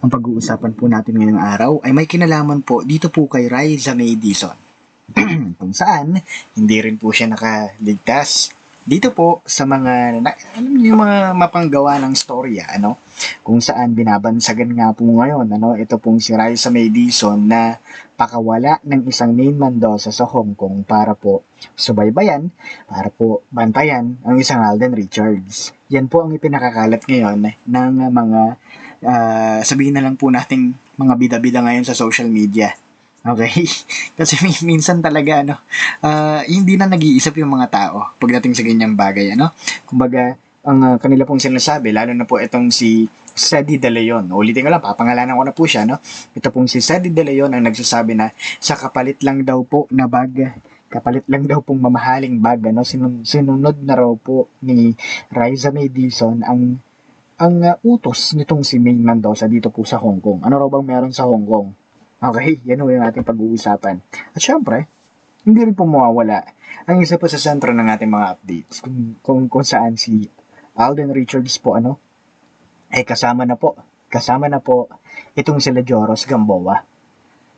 Ang pag-uusapan po natin ngayong araw ay may kinalaman po dito po kay Riza May kung saan hindi rin po siya nakaligtas dito po sa mga na, alam niyo mga mapanggawa ng storya ano? Kung saan binabansagan nga po ngayon ano? Ito pong si Raisa May na pakawala ng isang main Mendoza sa Hong Kong para po subaybayan para po bantayan ang isang Alden Richards. Yan po ang ipinakakalat ngayon ng mga ah, sabihin na lang po nating mga bida-bida ngayon sa social media Okay? Kasi min- minsan talaga, ano, ah, hindi na nag-iisip yung mga tao pagdating sa ganyang bagay, ano? Kumbaga, ang ah, kanila pong sinasabi, lalo na po itong si Sedi De Leon. Ulitin ko lang, papangalanan ko na po siya, no? Ito pong si Sedi De Leon ang nagsasabi na sa kapalit lang daw po na bag, kapalit lang daw pong mamahaling bag, ano? Sinun- sinunod na raw po ni Riza May Dizon ang ang ah, utos nitong si Maine Mendoza dito po sa Hong Kong. Ano raw bang meron sa Hong Kong? Okay, yan ho yung ating pag-uusapan. At syempre, hindi rin po mawawala ang isa pa sa sentro ng ating mga updates kung, kung, kung saan si Alden Richards po ano ay kasama na po kasama na po itong sila Joros Gamboa.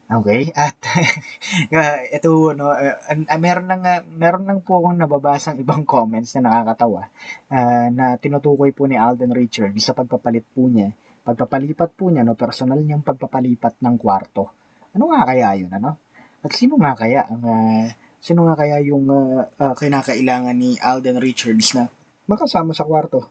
Okay? At uh, ito no uh, uh, meron nang uh, meron nang po akong nababasang ibang comments na nakakatawa uh, na tinutukoy po ni Alden Richards sa pagpapalit po niya pagpapalipat po niya, no, personal niyang pagpapalipat ng kwarto. Ano nga kaya yun, ano? At sino nga kaya ang, ah, sino nga kaya yung ah, ah, kinakailangan ni Alden Richards na makasama sa kwarto?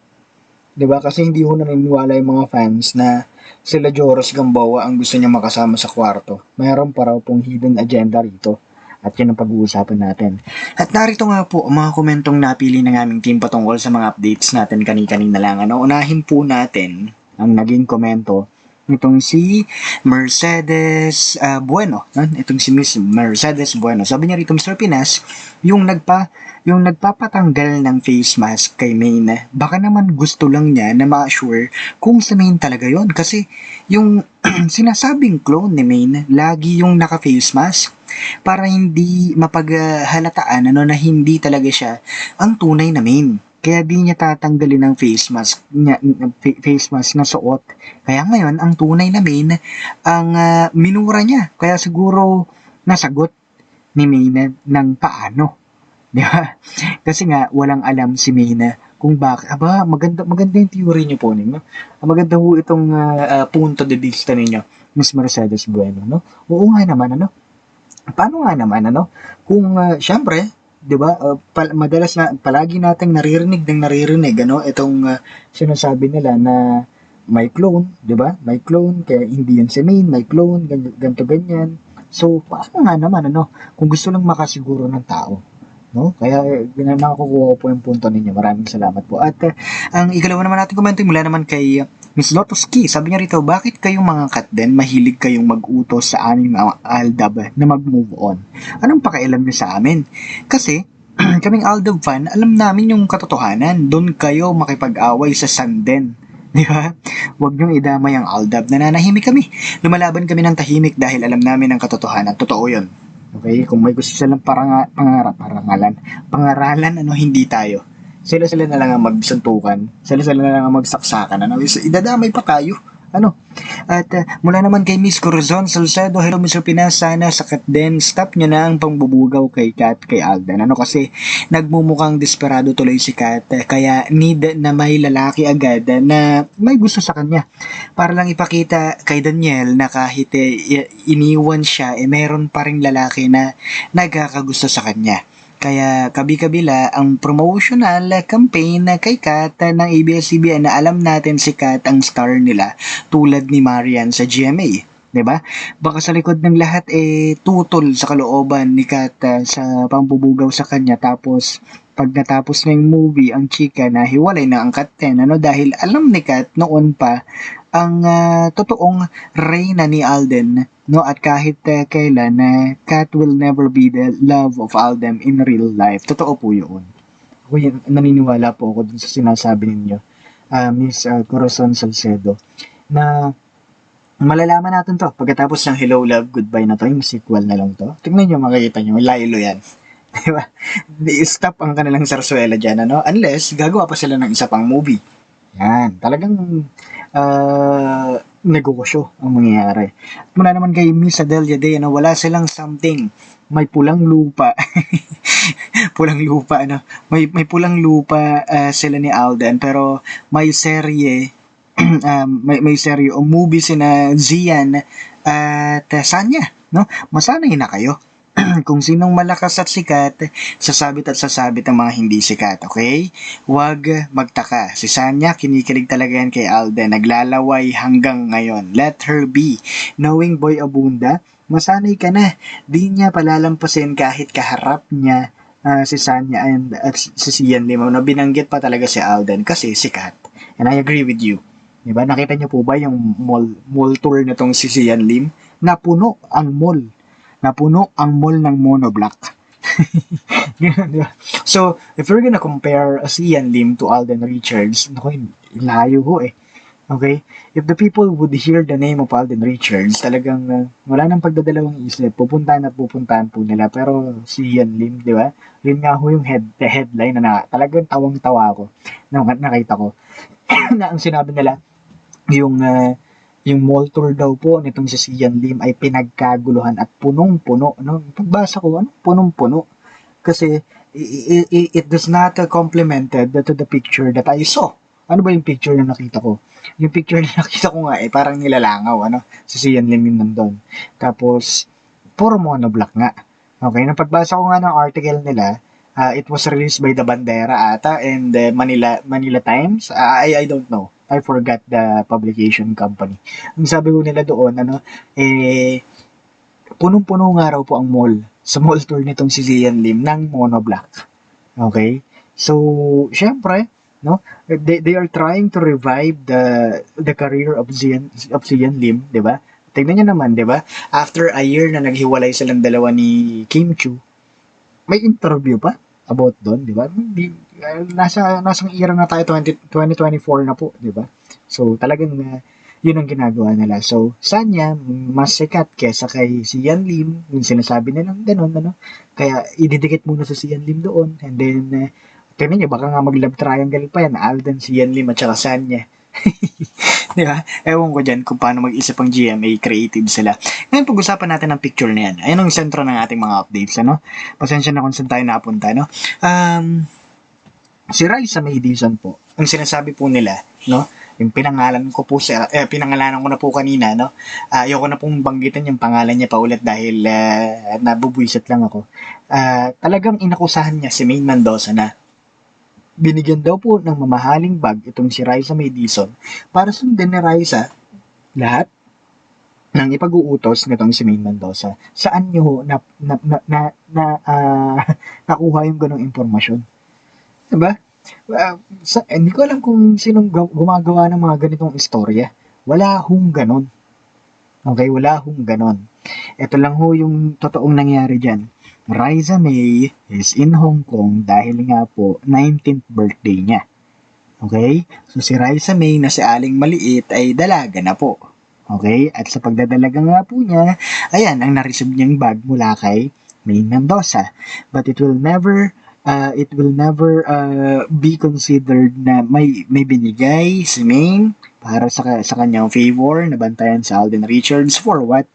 'Di ba Kasi hindi ho naniniwala yung mga fans na sila Joros Gamboa ang gusto niya makasama sa kwarto. Mayroon pa raw pong hidden agenda rito. At yun ang pag-uusapan natin. At narito nga po ang mga komentong napili ng aming team patungkol sa mga updates natin kani-kanina lang. Ano, unahin po natin ang naging komento nitong si Mercedes ah, Bueno, no? itong si Miss Mercedes Bueno. Sabi niya rito, Mr. Pinas, yung nagpa yung nagpapatanggal ng face mask kay Maine, baka naman gusto lang niya na ma-assure kung sa Maine talaga yon kasi yung sinasabing clone ni Maine, lagi yung naka-face mask para hindi mapaghalataan ano na hindi talaga siya ang tunay na Maine. Kaya di niya tatanggalin ang face mask niya, fa- face mask na suot. Kaya ngayon, ang tunay na Maine, ang ah, minura niya. Kaya siguro nasagot ni Maine ng paano. Di ba? Kasi nga, walang alam si Maine kung bakit. Aba, maganda, maganda yung theory niyo po ninyo. Maganda ho itong ah, ah, punto de vista ninyo, Miss Mercedes Bueno. No? Oo nga naman, ano? Paano nga naman, ano? Kung, uh, syempre, 'di ba? Uh, pal- madalas na palagi nating naririnig ng naririnig ano itong uh, sinasabi nila na may clone, 'di ba? May clone kaya hindi yan si Main, may clone ganyan, ganito ganyan. So, paano nga naman ano kung gusto lang makasiguro ng tao, no? Kaya eh, nakukuha ko po yung punto ninyo. Maraming salamat po. At uh, ang ikalawa naman natin komento mula naman kay uh, Miss Lotus Key, sabi niya rito, bakit kayong mga kat din mahilig kayong mag-utos sa aming mga aldab na mag-move on? Anong pakialam niyo sa amin? Kasi, kaming aldab fan, alam namin yung katotohanan. Doon kayo makipag-away sa sanden. Di ba? Huwag niyong idamay ang aldab. Nananahimik kami. Lumalaban kami ng tahimik dahil alam namin ang katotohanan. Totoo yun. Okay? Kung may gusto silang paranga, pangarap, parangalan, pangaralan, ano, hindi tayo sila sila na lang ang magsuntukan, sila sila na lang ang magsaksakan, ano, idadamay pa tayo, ano. At uh, mula naman kay Miss Corazon Salcedo, hello Mr. Pinas, sana sakat din, stop nyo na ang pangbubugaw kay Kat, kay Alden, ano, kasi nagmumukhang desperado tuloy si Kat, eh, kaya need na may lalaki agad na may gusto sa kanya, para lang ipakita kay Daniel na kahit eh, iniwan siya, eh meron pa ring lalaki na nagkakagusto sa kanya. Kaya kabi-kabila ang promotional campaign kay Kat ng ABS-CBN na alam natin si Kat ang star nila tulad ni Marian sa GMA. 'di ba? Baka sa likod ng lahat eh tutol sa kalooban ni Kat ah, sa pambubugaw sa kanya tapos pag natapos na yung movie ang chika na hiwalay na ang Kat 10 ano dahil alam ni Kat noon pa ang ah, totoong reyna ni Alden, no? At kahit ah, kailan na Kat will never be the love of Alden in real life. Totoo po 'yun. Ako yun, naniniwala po ako dun sa sinasabi ninyo, ah, Miss uh, Corazon Salcedo, na malalaman natin to pagkatapos ng Hello Love Goodbye na to, yung sequel na lang to. Tingnan nyo, makikita nyo, Lilo yan. Diba? Di-stop ang kanilang sarsuela dyan, ano? Unless, gagawa pa sila ng isa pang movie. Yan, talagang uh, negosyo ang mangyayari. At mula naman kay Miss Adelia Day, ano, wala silang something. May pulang lupa. pulang lupa, ano. May, may pulang lupa ah, sila ni Alden, pero may serye, um, may, may serye o movie sina Zian at uh, Sanya, no? Masanay na kayo. kung sinong malakas at sikat, sasabit at sasabit ang mga hindi sikat, okay? Huwag magtaka. Si Sanya, kinikilig talaga yan kay Alden. Naglalaway hanggang ngayon. Let her be. Knowing Boy Abunda, masanay ka na. Di niya palalampasin kahit kaharap niya ah, si Sanya and at si Sian Limao na binanggit pa talaga si Alden kasi sikat. And I agree with you. Diba? Nakita niyo po ba yung mall, mall tour nitong si Sian Lim? Napuno ang mall napuno ang mall ng monoblock. Ganun, di ba? So, if we're gonna compare si Ian Lim to Alden Richards, naku, layo ho eh. Okay? If the people would hear the name of Alden Richards, talagang uh, wala nang pagdadalawang isip. Pupuntahan at pupuntahan po nila. Pero si Ian Lim, di ba? Yun nga ho yung head, the headline na, na talagang tawang-tawa ako na nakita ko. na ang sinabi nila, yung uh, yung mall tour daw po nitong si Sian Lim ay pinagkaguluhan at punong-puno. No? Pagbasa ko, ano? Punong-puno. Kasi i- i- it does not complemented to the picture that I saw. Ano ba yung picture na nakita ko? Yung picture na nakita ko nga eh, parang nilalangaw, ano? Si Sian Lim yung nandun. Tapos, puro monoblock nga. Okay, nang pagbasa ko nga ng article nila, uh, it was released by the Bandera ata and uh, Manila Manila Times. Uh, I I don't know. I forgot the publication company. Ang sabi ko nila doon, ano, eh, punong-puno nga raw po ang mall sa mall tour nitong si Zian Lim ng monoblock. Okay? So, syempre, no, they, they are trying to revive the the career of Zian, of Zian Lim, di ba? Tignan niyo naman, di ba? After a year na naghiwalay silang dalawa ni Kim Chu, may interview pa about doon, di ba? Di, uh, nasa nasang era na tayo 20, 2024 na po, di ba? So talagang uh, yun ang ginagawa nila. So Sanya mas sikat kesa kay si Yan Lim, yung sinasabi nilang ganun, ano? Kaya ididikit muna sa si Yan Lim doon and then uh, tingnan niyo baka nga mag-love triangle pa yan, Alden, si Yan Lim at saka Sanya. Di ba? Ewan ko dyan kung paano mag-isip ang GMA, creative sila. Ngayon, pag-usapan natin ang picture na yan. Ayan ang sentro ng ating mga updates, ano? Pasensya na kung saan tayo napunta, no? Um, si Raisa May Dizon po, ang sinasabi po nila, no? Yung pinangalan ko po sa, eh, pinangalanan ko na po kanina, no? Ah, ayoko na pong banggitin yung pangalan niya pa ulit dahil uh, nabubwisit lang ako. Ah, talagang inakusahan niya si Maine Mendoza na binigyan daw po ng mamahaling bag itong si Raisa May para sundin ni Raisa lahat ng ipag-uutos nitong si Maine Mendoza. Saan niyo ho na, na, na, na, na ah, nakuha yung ganong impormasyon? Diba? Uh, sa, hindi ko alam kung sinong gaw- gumagawa ng mga ganitong istorya. Wala hong ganon. Okay, wala hong ganon. Ito lang ho yung totoong nangyari dyan. Raisa May is in Hong Kong dahil nga po 19th birthday niya. Okay? So si Raisa May na si Aling Maliit ay dalaga na po. Okay? At sa pagdadalaga nga po niya, ayan ang nareceive niyang bag mula kay May Mendoza. But it will never uh, it will never uh, be considered na may may binigay si Maine para sa sa kanyang favor na bantayan si Alden Richards for what?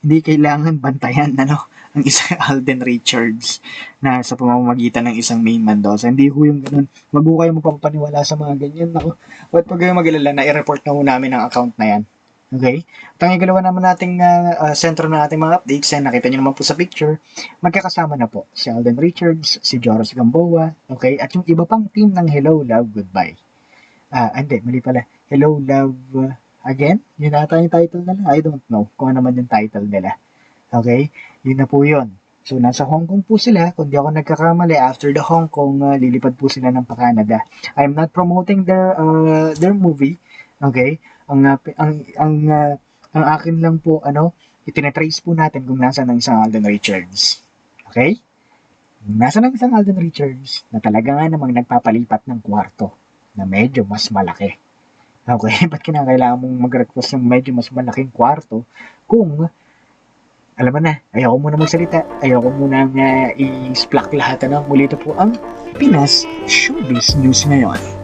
Hindi kailangan bantayan ano ang isang Alden Richards na sa pamamagitan ng isang Maine Mendoza. Hindi ho yung ganun. Wag ho kayo magpapaniwala sa mga ganyan. Ako, wag pag kayo mag-alala na i-report na ho namin ang account na yan. Okay? At ang igalawa naman nating uh, uh, sentro ng ating mga updates, yan, nakita nyo naman po sa picture, magkakasama na po si Alden Richards, si Joros Gamboa, okay? At yung iba pang team ng Hello, Love, Goodbye. Ah, hindi, mali pala. Hello, Love, uh, Again? Yun ata yung title nila. I don't know kung ano naman yung title nila. Okay? Yun na po yun. So, nasa Hong Kong po sila. Kung di ako nagkakamali, after the Hong Kong, uh, lilipad po sila ng pa-Canada. I'm not promoting their uh, their movie. Okay? Ang ah, pi- ang ang ah, ang akin lang po ano, itinatrace po natin kung nasaan ang isang Alden Richards. Okay? Nasaan ang isang Alden Richards na talaga nga namang nagpapalipat ng kwarto na medyo mas malaki. Okay? Ba't kinakailangan mong mag-request ng medyo mas malaking kwarto kung alam mo na, ayoko muna magsalita, ayoko muna nga i-splack lahat ano. Muli ito po ang Pinas Showbiz News ngayon.